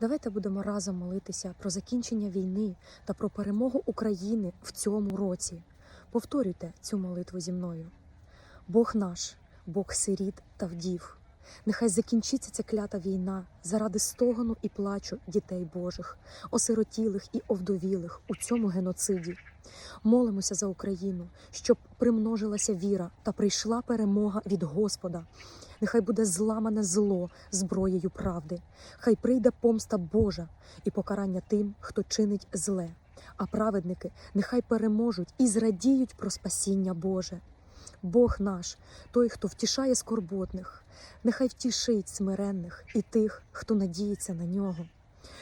Давайте будемо разом молитися про закінчення війни та про перемогу України в цьому році. Повторюйте цю молитву зі мною. Бог наш, Бог сиріт та вдів. Нехай закінчиться ця клята війна заради стогону і плачу дітей Божих, осиротілих і овдовілих у цьому геноциді. Молимося за Україну, щоб примножилася віра та прийшла перемога від Господа. Нехай буде зламане зло зброєю правди, хай прийде помста Божа і покарання тим, хто чинить зле. А праведники нехай переможуть і зрадіють про спасіння Боже. Бог наш, той, хто втішає скорботних, нехай втішить смиренних і тих, хто надіється на нього.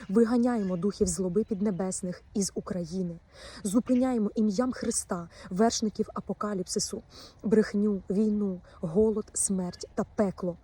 Виганяємо духів злоби піднебесних із України, зупиняємо ім'ям Христа, вершників апокаліпсису, брехню, війну, голод, смерть та пекло.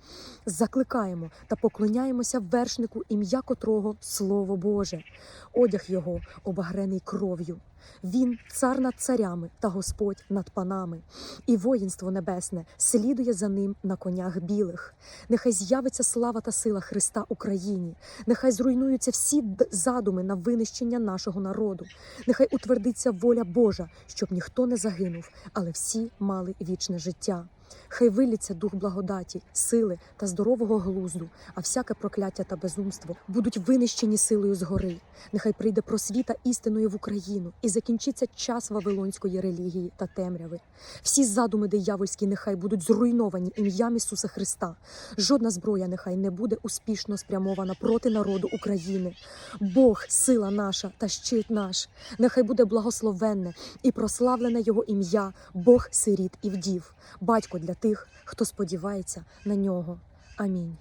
Закликаємо та поклоняємося вершнику, ім'я котрого Слово Боже, одяг його обагрений кров'ю. Він цар над царями та Господь над панами, і воїнство небесне слідує за ним на конях білих. Нехай з'явиться слава та сила Христа Україні, нехай зруйнуються всі задуми на винищення нашого народу. Нехай утвердиться воля Божа, щоб ніхто не загинув, але всі мали вічне життя. Хай виліться дух благодаті, сили та здорового глузду, а всяке прокляття та безумство будуть винищені силою згори. Нехай прийде просвіта істиною в Україну і закінчиться час вавилонської релігії та темряви. Всі задуми диявольські нехай будуть зруйновані ім'ям Ісуса Христа. Жодна зброя нехай не буде успішно спрямована проти народу України. Бог, сила наша та щит наш, нехай буде благословенне і прославлене Його ім'я, Бог сиріт і вдів, батько для тих, хто сподівається на нього. Амінь.